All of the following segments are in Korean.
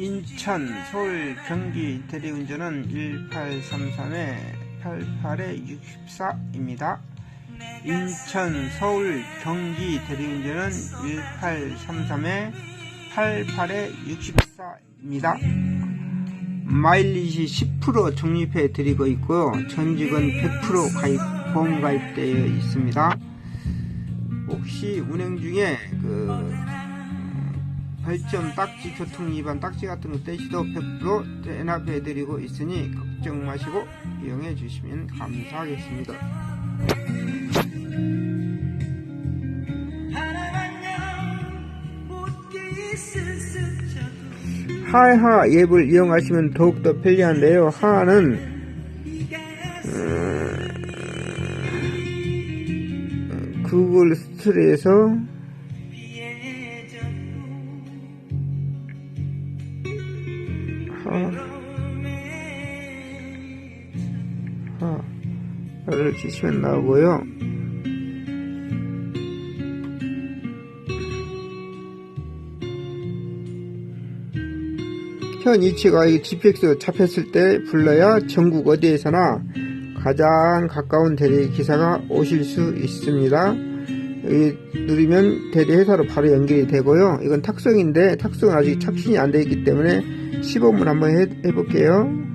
인천, 서울, 경기 대리운전은 1833-88-64입니다. 인천, 서울, 경기 대리운전은 1833-88-64입니다. 마일리지 10% 적립해 드리고 있고요. 전직은 100% 가입, 보험 가입되어 있습니다. 혹시 운행 중에 그 별점 딱지 교통 위반 딱지 같은 거 떼시도 100% 대납해 드리고 있으니 걱정 마시고 이용해 주시면 감사하겠습니다. 하하 앱을 이용하시면 더욱더 편리한데요. 하는 음, 구글 스토리에서 하, 하, 를 치시면 나오고요. 현 위치가 이 GPX 잡혔을 때 불러야 전국 어디에서나 가장 가까운 대리 기사가 오실 수 있습니다. 누르면 대리 회사로 바로 연결이 되고요. 이건 탁송인데 탁송은 아직 착신이 안 되어 있기 때문에 시범을 한번 해, 해볼게요.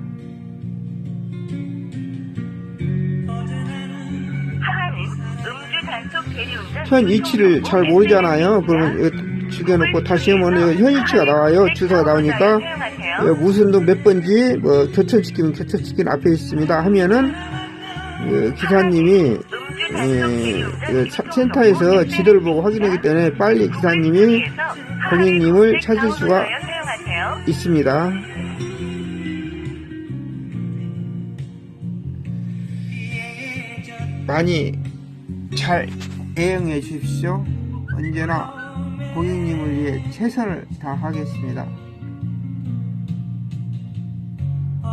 현 위치를 잘 모르잖아요. 그러면 이거 죽여놓고 다시 하면 현 위치가 나와요. 주소가 나오니까 예, 무슨 동몇 번지 뭐 교천시키면 교천시키는 앞에 있습니다 하면은 예, 기사님이 예, 예, 차- 센터에서 지도를 보고 확인하기 때문에 빨리 기사님이 고객님을 찾을 수가. 있습니다. 많이 잘 애용해 주십시오. 언제나 고객님을 위해 최선을 다하겠습니다.